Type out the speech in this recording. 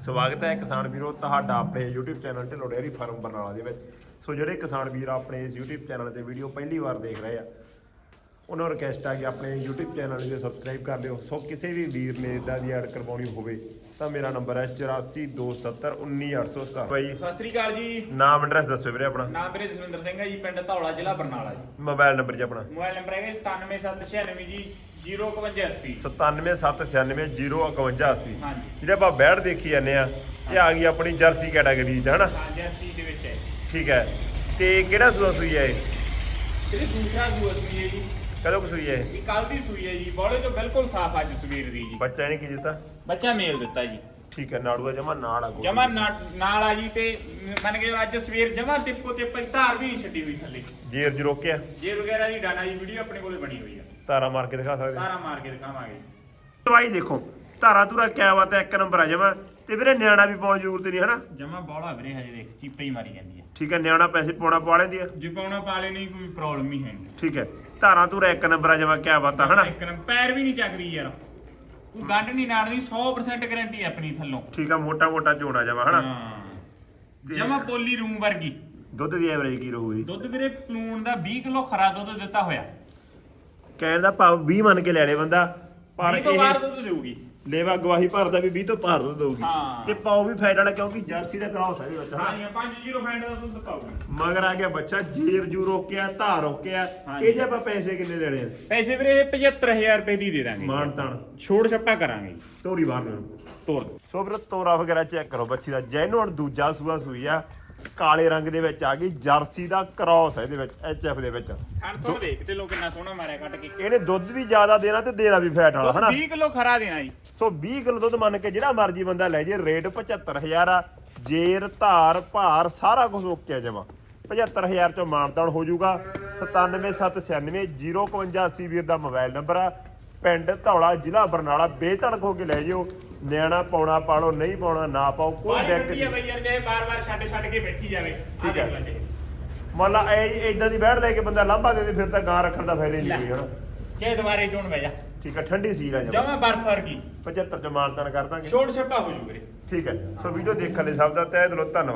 ਸਵਾਗਤ ਹੈ ਕਿਸਾਨ ਵੀਰੋ, ਤੁਹਾਡਾ ਆਪਣੇ YouTube channel Dhillon dairy farm Barnala ਦੇ ਵਿੱਚ। ਸੋ ਜਿਹੜੇ ਕਿਸਾਨ ਵੀਰ ਆਪਣੇ ਇਸ YouTube ਚੈਨਲ ਤੇ ਵੀਡੀਓ ਪਹਿਲੀ ਵਾਰ ਦੇਖ ਰਹੇ ਆ ਉਹਨਾਂ ਨੂੰ ਰਿਕਵੈਸਟ ਆ ਕਿ ਆਪਣੇ YouTube ਚੈਨਲ ਨੂੰ ਸਬਸਕ੍ਰਾਈਬ ਕਰ ਲਿਓ। ਸੋ ਕਿਸੇ ਵੀ ਵੀਰ ਨੇ ਇਦਾਂ ਦੀ ਐਡ ਕਰਵਾਉਣੀ ਹੋਵੇ ਤਾਂ ਮੇਰਾ ਨੰਬਰ ਹੈ 8427191817 ਬਾਈ। ਸਤਿ ਸ੍ਰੀ ਅਕਾਲ ਜੀ। ਨਾਮ ਐਡਰੈਸ ਦੱਸੋ ਵੀਰੇ ਆਪਣਾ। ਨਾਮ ਮੇਰੇ ਜਸਵਿੰਦਰ ਸਿੰਘ ਹੈ ਜੀ ਪਿੰਡ ਧੌਲਾ ਜ਼ਿਲ੍ਹਾ ਬਰਨਾਲਾ ਜੀ। ਮੋਬਾਈਲ ਨੰਬਰ ਜੀ ਆਪਣਾ। ਮੋਬਾਈਲ ਨੰਬਰ ਹੈ 97796 ਜੀ 05180 9776905180 ਹਾਂਜੀ। ਜਿਹੜੇ ਆਪਾਂ ਬੈੜ ਦੇਖੀ ਜਾਂਦੇ ਆ ਇਹ ਆ ਗਈ ਆਪਣੀ ਜਰਸੀ ਕੈਟਾਗਰੀ ਚ ਹਨਾ? ਹਾਂਜੀ 80 ਦੇ ਵਿੱਚ ਹੈ। ਠੀਕ ਹੈ। ਤੇ ਕਿਹੜਾ ਸੂਆ ਸੂਈ ਹੈ ਇਹ? ਇਹਦੀ ਦੂਸਰਾ ਸੂਆ ਸੂਈ ਹੈ ਜੀ। ਕਦੋਂ ਕੁ ਸੂਈ ਹੈ? ਇਹ? ਇਹ ਕੱਲ ਦੀ ਸੂਈ ਹੈ ਜੀ ਬੋਲੇ ਤੋਂ ਬਿਲਕੁਲ ਸਾਫ਼ ਅੱਜ ਸਵੇਰ ਦੀ ਜੀ। ਬੱਚਾ ਇਹਨੇ ਕੀ ਦਿੱਤਾ? ਬੱਚਾ ਮੇਲ ਦਿੱਤਾ ਜੀ। ਠੀਕ ਹੈ ਨਾੜੂਆ ਜਮਾ ਨਾਲ ਆ ਗੋਲ। ਜਮਾ ਨਾਲ ਆ ਜੀ ਤੇ ਮੰਨ ਕੇ ਅੱਜ ਸਵੇਰ ਜਮਾ ਟਿੱਪੋ ਤੇ ਧਾਰ ਵੀ ਨਹੀਂ ਛੱਡੀ ਹੋਈ ਥੱਲੇ। ਜੇਰ ਜੀ ਰੋਕਿਆ? ਜੇ ਵਗੈਰਾ ਦੀ ਡਾਣਾ ਜੀ ਵੀਡੀਓ ਆਪਣੇ ਕੋਲੇ ਬਣੀ ਹੋਈ ਆ। ਤਾਰਾ ਮਾਰ ਕੇ ਦਿਖਾ ਸਕਦੇ ਧਾਰਾ ਮਾਰ ਕੇ ਦਿਖਾਵਾਂਗੇ। ਦਵਾਈ ਦੇਖੋ। ਧਾਰਾ ਧੁਰਾ ਕਿਆ ਬਾਤ ਹੈ ਇੱਕ ਨੰਬਰ ਆ ਜਮਾ। ਤੇ ਵੀਰੇ ਨਿਆਣਾ ਵੀ ਪਾਉਣ ਜ਼ਰੂਰਤ ਨਹੀਂ ਹਨਾ? ਜਮਾ ਬੋਲਾ ਵੀਰੇ ਹਜੇ ਦੇਖ ਚੀਪੇ ਹੀ ਮਾਰੀ ਜਾਂਦੀ ਹੈ ਠੀਕ ਹੈ ਨਿਆਣਾ ਪੈਸੇ ਪਾਉਣਾ ਪਾ ਲੈਂਦੀ ਆ। ਜੇ ਪਾਉਣਾ ਪਾਲੇ ਨਹੀਂ ਕੋਈ ਪ੍ਰੋਬਲਮ ਹੀ ਹੈ ਨਹੀਂ। ਠੀਕ ਹੈ ਧਾਰਾ ਧੁਰਾ ਇੱਕ ਨੰਬਰ ਆ ਜਮਾ ਕਿਆ ਬਾਤ ਆ ਹਨਾ? ਇੱਕ ਨੰਬਰ ਪੈਰ ਵੀ ਨਹੀਂ ਚੱਕਰੀ ਯਾਰ। ਤੂੰ ਗੰਢ ਨਹੀਂ ਨਾੜਦੀ 100% ਗਾਰੰਟੀ ਆਪਣੀ ਥੱਲੋਂ। ਠੀਕ ਆ ਮੋਟਾ ਮੋਟਾ ਝੋਣਾ ਜਮਾ ਹਨਾ? ਜਮਾ ਪੋਲੀ ਰੂਮ ਵਰਗੀ। ਦੁੱਧ ਦੀ ਐਵਰੇਜ ਕੀ ਰਹੂਗੀ? ਦੁੱਧ ਵੀਰੇ ਪਲੂਣ ਦਾ 20 ਕਿਲੋ ਖਰਾ ਦੁੱਧ ਦਿੱਤਾ ਹੋਇਆ। ਕਹਿਣ ਦਾ ਭਾਵ 20 ਮੰਨ ਕੇ ਲੈ ਲੇ ਬੰਦਾ ਪਰ 20 ਤੋਂ ਇਹ ਬਾਹਰ ਦੁੱਧ ਦੇਊਗੀ। ਲੇਵਾ ਗਵਾਹੀ ਭਰਦਾ ਵੀ 20 ਤੋਂ ਭਾਰ ਦਊਗੀ। ਹਾਂ। ਤੇ ਪਾਉ ਵੀ ਫਾਇਦਾ ਵਾਲਾ ਕਿਉਂਕਿ ਜਰਸੀ ਦਾ ਕ੍ਰਾਸ ਹੈ ਇਹਦੇ ਵਿੱਚ ਹਨਾ ਹਾਂ ਜੀ 5 ਫੈਂਟ ਦਾ ਦੁੱਧ ਪਾਊਗੀ ਮਗਰ ਆ ਗਿਆ ਬੱਚਾ ਜੇਰ ਜੂ ਰੋਕਿਆ ਧਾਰ ਰੋਕਿਆ। ਹਾਂਜੀ। ਇਹਦੇ ਆਪਾਂ ਪੈਸੇ ਕਿੰਨੇ ਲੈਣੇ ਆ? ਪੈਸੇ ਵੀਰੇ 75000 ਰੁਪਏ ਦੀ ਦੇ ਦਾਂਗੇ। ਮਾਨ ਤਾਨ। ਛੋੜ ਛੱਪਾ ਕਰਾਂਗੇ। ਤੋਰੀ ਬਾਹਰ ਨੂੰ। ਤੋਰ ਦਿਓ। ਸੋ ਵੀਰ ਤੋਰਾ ਵਗੈਰਾ ਚੈੱਕ ਕਰੋ ਬੱਚੀ ਦਾ ਜੈਨੂਨ ਦੂਜਾ ਸੂਆ ਸੂਈ ਆ। ਕਾਲੇ ਰੰਗ ਦੇ ਵਿੱਚ ਆ ਗਈ ਜਰਸੀ ਦਾ ਕ੍ਰਾਸ ਹੈ ਇਹਦੇ ਵਿੱਚ ਐਚਐਫ ਦੇ ਵਿੱਚ। ਥਣ ਤੋਂ ਦੇਖ ਤੇ ਲੋ ਕਿੰਨਾ ਸੋਹਣਾ ਮਾਰਿਆ ਕੱਟ ਕੇ। ਇਹਨੇ ਦੁੱਧ ਵੀ ਜ਼ਿਆਦਾ ਦੇਣਾ ਤੇ ਦੇਣਾ ਵੀ ਫੈਟ ਵਾਲਾ ਹਨਾ? 20 ਕਿਲੋ ਖਰਾ ਦੇਣਾ ਜੀ। ਸੋ 20 ਕਿਲੋ ਦੁੱਧ ਮੰਨ ਕੇ ਜਿਹੜਾ ਮਰਜ਼ੀ ਬੰਦਾ ਲੈ ਜੇ ਰੇਟ 75000 ਆ ਜੇਰ ਧਾਰ ਭਾਰ ਸਾਰਾ ਕੁਝ ਓਕੇ ਜਮਾ। 75000 ਚੋਂ ਮਾਨਤਾਨ ਹੋ ਜਾਊਗਾ 9779905180 ਵੀਰ ਦਾ ਮੋਬਾਈਲ ਨੰਬਰ ਆ। ਪਿੰਡ ਧੌਲਾ ਜ਼ਿਲ੍ਹਾ ਬਰਨਾਲਾ ਬੇਧੜਕ ਹੋ ਕੇ ਲੈ ਜਿਓ। ਨਿਆਣਾ ਪਾਉਣਾ ਪਾਲੋ ਨਹੀਂ ਪਾਉਣਾ ਨਾ ਪਾਓ ਕੋਈ ਦਿੱਕਤ ਆ ਨਹੀਂ ਬਈ ਯਾਰ ਜੇ ਬਾਰ-ਬਾਰ ਛੱਡ ਛੱਡ ਕੇ ਬੈਠੀ ਜਾਵੇ ਠੀਕ ਹੈ। ਮੰਨ ਲਾ ਇਹ ਇਦਾਂ ਦੀ ਬੈਠ ਲੈ ਕੇ ਬੰਦਾ ਲਾਂਭਾ ਦੇ ਦੇ ਫਿਰ ਤਾਂ ਗਾਂ ਰੱਖਣ ਦਾ ਫਾਇਦਾ ਹੀ ਨਹੀਂ ਕੋਈ ਜੇ ਦੁਬਾਰੇ ਚੋਣ ਬਹਿ ਜਾ। ਠੀਕ ਹੈ ਠੰਡੀ ਸੀਲ ਆ ਜਮਾ ਜਮਾ ਬਰਫ ਵਰਗੀ। 75 ਚ ਮਾਨਤਾਨ ਕਰ ਦਾਂਗੇ। ਛੋੜ ਛੱਪਾ ਹੋ ਜੂ ਵੀਰੇ ਠੀਕ ਹੈ ਸੋ ਵੀਡੀਓ ਦੇਖਣ ਲਈ ਸਭ ਦਾ ਤਹਿ ਦਿਲੋਂ ਧੰਨਵਾਦ।